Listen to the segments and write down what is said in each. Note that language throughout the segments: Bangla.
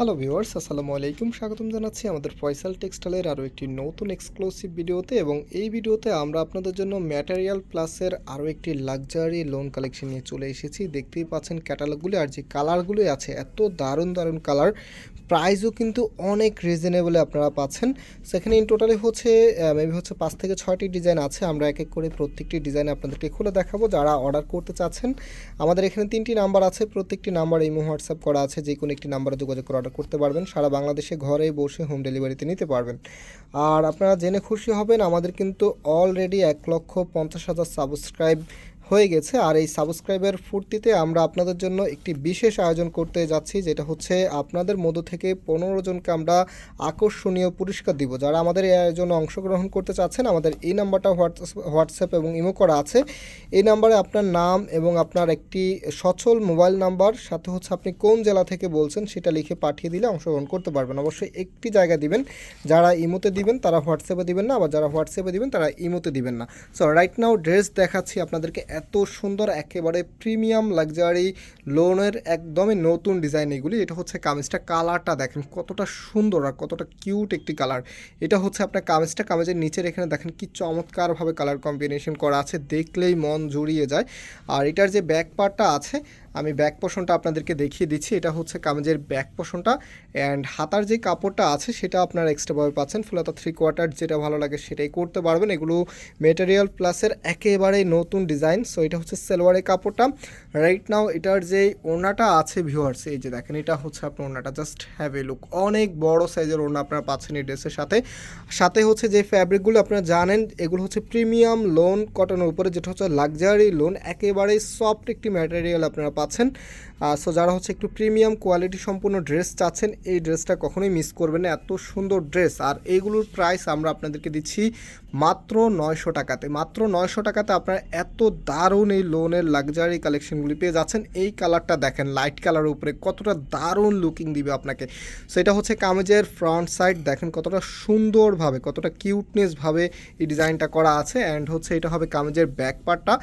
হ্যালো ভিউয়ার্স আসসালামু আলাইকুম। স্বাগতম জানাচ্ছি আমাদের ফয়সাল টেক্সটাইলের আরও একটি নতুন এক্সক্লুসিভ ভিডিওতে এবং এই ভিডিওতে আমরা আপনাদের জন্য ম্যাটেরিয়াল প্লাসের আরও একটি লাক্সারি লোন কালেকশন নিয়ে চলে এসেছি। দেখতেই পাচ্ছেন ক্যাটালগুলি আর যে কালারগুলি আছে, এত দারুণ দারুণ কালার প্রাইসও কিন্তু অনেক রিজনেবলে আপনারা পাচ্ছেন। সেখানে ইন টোটালি হচ্ছে মেবি হচ্ছে পাঁচ থেকে ছয়টি ডিজাইন আছে। আমরা এক এক করে প্রত্যেকটি ডিজাইন আপনাদেরকে খুলে দেখাবো। যারা অর্ডার করতে চাচ্ছেন, আমাদের এখানে তিনটি নাম্বার আছে। প্রত্যেকটি নাম্বার ইমো হোয়াটসঅ্যাপ করা আছে। যে কোনো একটি নাম্বারে যোগাযোগ করে অর্ডার করতে পারবেন। সারা বাংলাদেশে ঘরে বসে হোম ডেলিভারিতে নিতে পারবেন। আর আপনারা জেনে খুশি হবেন, আমাদের কিন্তু অলরেডি এক লক্ষ পঞ্চাশ হাজার সাবস্ক্রাইব হয়ে গেছে। আর এই সাবস্ক্রাইবের ফুর্তিতে আমরা আপনাদের জন্য একটি বিশেষ আয়োজন করতে যাচ্ছি, যেটা হচ্ছে আপনাদের মধ্য থেকে পনেরো জনকে আমরা আকর্ষণীয় পুরস্কার দিব। যারা আমাদের এই আয়োজনে অংশগ্রহণ করতে চাচ্ছেন, আমাদের এই নাম্বারটা হোয়াটসঅ্যাপ হোয়াটসঅ্যাপ এবং ইমো করা আছে। এই নাম্বারে আপনার নাম এবং আপনার একটি সচল মোবাইল নাম্বার, সাথে হচ্ছে আপনি কোন জেলা থেকে বলছেন সেটা লিখে পাঠিয়ে দিলে অংশগ্রহণ করতে পারবেন। অবশ্যই একটি জায়গা দিবেন, যারা ইমোতে দিবেন তারা হোয়াটসঅ্যাপে দিবেন না, আবার যারা হোয়াটসঅ্যাপে দিবেন তারা ইমোতে দিবেন না। সো রাইট নাও ড্রেস দেখাচ্ছি আপনাদেরকে এত সুন্দর, একেবারে প্রিমিয়াম লাক্সারি লোনের একদমই নতুন ডিজাইন এগুলি। এটা হচ্ছে কামিজটা কালারটা দেখেন কতটা সুন্দর আর কতটা কিউট একটি কালার। এটা হচ্ছে আপনার কামিজটা, কামিজের নিচের এখানে দেখেন কি চমৎকারভাবে কালার কম্বিনেশন করা আছে, দেখলেই মন জুড়িয়ে যায়। আর এটার যে ব্যাক পার্টটা আছে আমি ব্যাক পোষণটা আপনাদেরকে দেখিয়ে দিচ্ছি। এটা হচ্ছে কামিজের ব্যাক পোষণটা অ্যান্ড হাতার যে কাপড়টা আছে সেটা আপনারা এক্সট্রাভাবে পাচ্ছেন। ফুলাতা থ্রি কোয়ার্টার যেটা ভালো লাগে সেটাই করতে পারবেন। এগুলো মেটেরিয়াল প্লাসের একেবারে নতুন ডিজাইন সো এটা হচ্ছে সেলোয়ারের কাপড়টা। রাইট নাও এটার যে ওড়নাটা আছে ভিউয়ার্স এই যে দেখেন, এটা হচ্ছে আপনার ওড়নাটা। জাস্ট হ্যাভ এ লুক অনেক বড় সাইজের ওড়না আপনারা পাচ্ছেন এই ড্রেসের সাথে। সাথে হচ্ছে যে ফ্যাব্রিকগুলো আপনারা জানেন, এগুলো হচ্ছে প্রিমিয়াম লোন কটনের উপরে, যেটা হচ্ছে লাক্সারি লোন একেবারে সফট একটি ম্যাটেরিয়াল আপনারা পাচ্ছেন। সো যারা হচ্ছে একটু প্রিমিয়াম কোয়ালিটি সম্পূর্ণ ড্রেস চাচ্ছেন, এই ড্রেসটা কখনোই মিস করবেন না। এত সুন্দর ড্রেস আর এইগুলোর প্রাইস আমরা আপনাদেরকে দিচ্ছি মাত্র নয়শো টাকাতে। মাত্র নয়শো টাকাতে আপনারা এত দারুণ এই লোনের লাক্সারি কালেকশনগুলি পেয়ে যাচ্ছেন। এই কালারটা দেখেন লাইট কালারের উপরে কতটা দারুণ লুকিং দিবে আপনাকে। সেটা হচ্ছে কামেজের ফ্রন্ট সাইড দেখেন কতটা সুন্দরভাবে, কতটা কিউটনেসভাবে এই ডিজাইনটা করা আছে। অ্যান্ড হচ্ছে এটা হবে কামেজের ব্যাক পার্টটা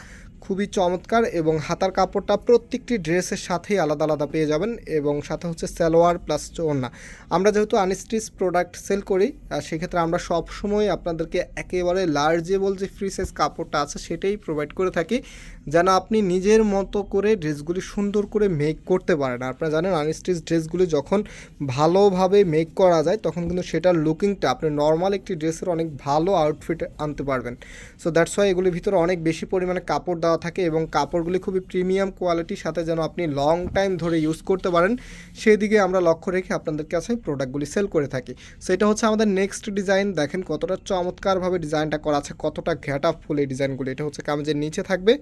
খুবই চমৎকার এবং হাতার কাপড়টা প্রত্যেকটি ড্রেসের সাথেই আলাদা আলাদা পেয়ে যাবেন এবং সাথে হচ্ছে সালোয়ার প্লাস ওড়না। আমরা যেহেতু আনস্টিচ প্রোডাক্ট সেল করি সেক্ষেত্রে আমরা সব সময় আপনাদেরকে একেবারে লার্জেবল যে ফ্রি সাইজ কাপড়টা আছে সেটাই প্রোভাইড করে থাকি। যেন আপনি নিজের মতো করে ড্রেসগুলি সুন্দর করে মেক করতে পারেন। আপনারা জানেন আনস্টিচ ড্রেসগুলি যখন ভালোভাবে মেক করা যায়, তখন কিন্তু সেটার লুকিংটা আপনি নর্মাল একটি ড্রেসের অনেক ভালো আউটফিট আনতে পারবেন। সো দ্যাটস ওয়াই এগুলির ভিতরে অনেক বেশি পরিমাণে কাপড় দেওয়া থাকে এবং কাপড়গুলি খুবই প্রিমিয়াম কোয়ালিটির সাথে যেন আপনি লং টাইম ধরে ইউজ করতে পারেন সেই দিকে আমরা লক্ষ্য রেখে আপনাদের কাছে প্রোডাক্টগুলি সেল করে থাকি। সো এটা হচ্ছে আমাদের নেক্সট ডিজাইন দেখেন কতটা চমৎকারভাবে ডিজাইনটা করা আছে, কতটা ঘ্যাট ফুল এই ডিজাইনগুলি এটা হচ্ছে কামিজের নিচে থাকবে।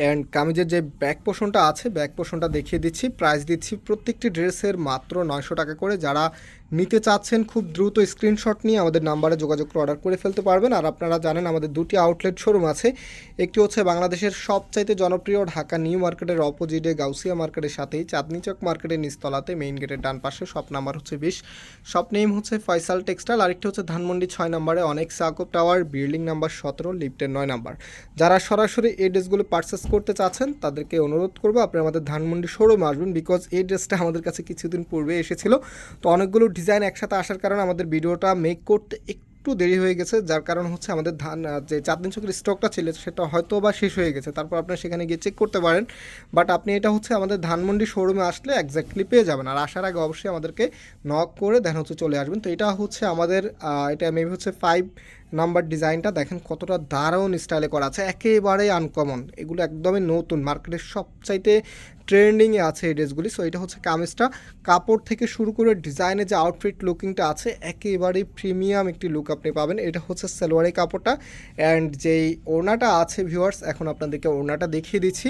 অ্যান্ড কামিজের যে ব্যাক পোষণটা আছে ব্যাক পোষণটা দেখিয়ে দিচ্ছি। প্রাইস দিচ্ছি প্রত্যেকটি ড্রেসের মাত্র নয়শো টাকা করে। যারা নিতে চাচ্ছেন খুব দ্রুত স্ক্রিনশট নিয়ে আমাদের নাম্বারে যোগাযোগ করে অর্ডার করে ফেলতে পারবেন। আর আপনারা জানেন আমাদের দুটি আউটলেট শোরুম আছে। একটি হচ্ছে বাংলাদেশের সবচাইতে জনপ্রিয় ঢাকা নিউ মার্কেটের অপোজিটে গাউসিয়া মার্কেটের সাথেই চাঁদনি চক মার্কেটের নিচতলাতে মেইন গেটের ডান পাশে শপ নাম্বার হচ্ছে বিশ। শপ নেম হচ্ছে ফয়সাল টেক্সটাইল। আরেকটি হচ্ছে ধানমন্ডি ছয় নম্বরে অনেক সাকব টাওয়ার, বিল্ডিং নাম্বার সতেরো, লিফটের নয় নাম্বার। যারা সরাসরি এই ড্রেসগুলো পারচেস করতে চাচ্ছেন, তাদেরকে অনুরোধ করব, আপনি আমাদের ধানমন্ডি শোরুমে আসবেন বিকজ এই ড্রেসটা আমাদের কাছে কিছুদিন পূর্বে এসেছিল। তো অনেকগুলো ডিজাইন একসাথে আসার কারণে আমাদের ভিডিওটা মেক করতে একটু দেরি হয়ে গেছে। যার কারণ হচ্ছে আমাদের ধান যে চাঁদনি চোখের স্টকটা ছিল, সেটা হয়তো বা শেষ হয়ে গেছে। তারপর আপনারা সেখানে গিয়ে চেক করতে পারেন। বাট আপনি এটা হচ্ছে আমাদের ধানমন্ডি শোরুমে আসলে একজাক্টলি পেয়ে যাবেন। আর আসার আগে অবশ্যই আমাদেরকে নক করে দেন হচ্ছে চলে আসবেন। তো এটা হচ্ছে আমাদের এটা মেবি হচ্ছে ফাইভ নাম্বার ডিজাইনটা দেখেন কতটা দারুণ স্টাইলে করা আছে একেবারে আনকমন এগুলো একদমই নতুন, মার্কেটের সবচাইতে ট্রেন্ডিংয়ে আছে এই ড্রেসগুলি। সো এটা হচ্ছে কামিজটা। কাপড় থেকে শুরু করে ডিজাইনে যে আউটফিট লুকিংটা আছে, একেবারেই প্রিমিয়াম একটি লুক আপনি পাবেন। এটা হচ্ছে সালোয়ারের কাপড়টা। অ্যান্ড যেই ওড়নাটা আছে ভিউয়ার্স এখন আপনাদেরকে ওড়নাটা দেখিয়ে দিচ্ছি।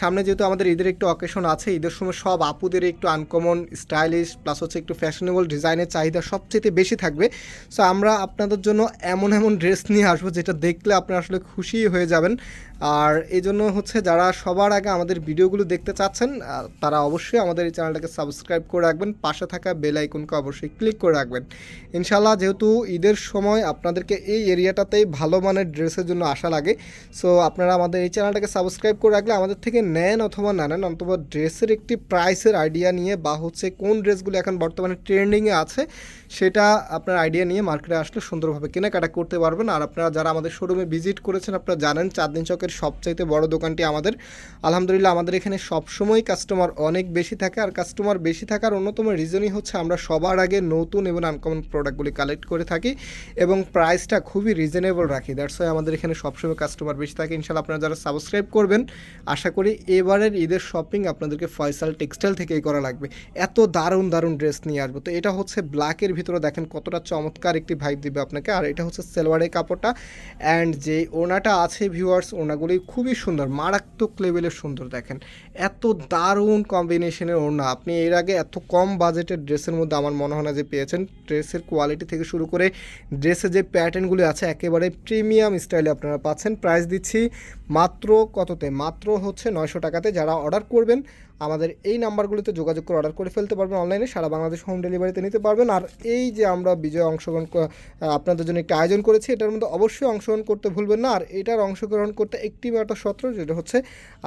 সামনে যেহেতু আমাদের ঈদের একটু অকেশন আছে, ঈদের সময় সব আপুদের একটু আনকমন স্টাইলিশ প্লাস হচ্ছে একটু ফ্যাশনেবল ডিজাইনের চাহিদা সবচেয়ে বেশি থাকবে। সো আমরা আপনাদের জন্য এমন এমন ড্রেস নিয়ে আসব যেটা দেখলে আপনি আসলে খুশি হয়ে যাবেন। আর এই জন্য হচ্ছে যারা সবার আগে আমাদের ভিডিওগুলো দেখতে চাচ্ছেন তারা অবশ্যই আমাদের এই চ্যানেলটাকে সাবস্ক্রাইব করে রাখবেন, পাশে থাকা বেল আইকনকে অবশ্যই ক্লিক করে রাখবেন। ইনশাল্লাহ যেহেতু ঈদের সময় আপনাদেরকে এই এরিয়াটাতেই ভালো মানের ড্রেসের জন্য আশা লাগে সো আপনারা আমাদের এই চ্যানেলটাকে সাবস্ক্রাইব করে রাখলে আমাদের থেকে নেন অথবা না নেন, অথবা ড্রেসের একটি প্রাইসের আইডিয়া নিয়ে বা হচ্ছে কোন ড্রেসগুলো এখন বর্তমানে ট্রেন্ডিংয়ে আছে, সেটা আপনার আইডিয়া নিয়ে মার্কেটে আসলে সুন্দরভাবে কেনাকাটা করতে পারবেন। আর আপনারা যারা আমাদের শোরুমে ভিজিট করেছেন, আপনারা জানেন চাঁদনি চকের সবচাইতে বড় দোকানটি আমাদের। আলহামদুলিল্লাহ আমাদের এখানে সবসময় কাস্টমার অনেক বেশি থাকে আর কাস্টমার বেশি থাকার অন্যতম রিজনই হচ্ছে আমরা সবার আগে নতুন এবং আনকমন প্রোডাক্টগুলি কালেক্ট করে থাকি এবং প্রাইসটা খুবই রিজনেবল রাখি। দ্যাটস ওয়াই আমাদের এখানে সবসময় কাস্টমার বেশি থাকে। ইনশাল্লাহ আপনারা যারা সাবস্ক্রাইব করবেন, আশা করি এবারের ঈদের শপিং আপনাদেরকে ফয়সাল টেক্সটাইল থেকেই করা লাগবে। এত দারুণ দারুণ ড্রেস নিয়ে আসব। তো এটা হচ্ছে ব্ল্যাকের ভিতরে দেখেন কতটা চমৎকার একটি ভাইব দিবে আপনাকে। আর এটা হচ্ছে সেলওয়ারের কাপড়টা। অ্যান্ড যে ওনাটা আছে ভিউয়ার্স ওনাগুলি খুবই সুন্দর, মারাত্মক লেভেলের সুন্দর দেখেন। এত দারুণ কম্বিনেশনের ওড়না। আপনি এর আগে এত কম বাজেটের ড্রেসের মধ্যে আমার মনে হয় না যে পেয়েছেন। ড্রেসের কোয়ালিটি থেকে শুরু করে ড্রেসের যে প্যাটার্নগুলি আছে, একেবারে প্রিমিয়াম স্টাইলে আপনারা পাচ্ছেন। প্রাইস দিচ্ছি মাত্র কততে? মাত্র হচ্ছে নয়শো টাকাতে যারা অর্ডার করবেন, আমাদের এই নাম্বারগুলোতে যোগাযোগ করে অর্ডার করে ফেলতে পারবেন অনলাইনে, সারা বাংলাদেশ হোম ডেলিভারিতে নিতে পারবেন। আর এই যে আমরা বিজয় অংশগ্রহণ আপনাদের জন্য একটি আয়োজন করেছি, এটার মধ্যে অবশ্যই অংশগ্রহণ করতে ভুলবেন না। আর এটার অংশগ্রহণ করতে একটি মাত্র সত্র, যেটা হচ্ছে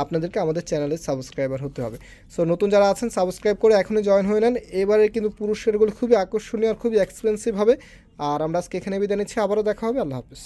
আপনাদেরকে আমাদের চ্যানেলে সাবস্ক্রাইবার হতে হবে। সো নতুন যারা আছেন, সাবস্ক্রাইব করে এখনই জয়েন হয়ে নেন। এবারে কিন্তু পুরুষেরগুলো খুবই আকর্ষণীয় আর খুবই এক্সপেন্সিভ হবে। আর আমরা আজকে এখানে বিদায় নিচ্ছি, আবারও দেখা হবে। আল্লাহ হাফিজ।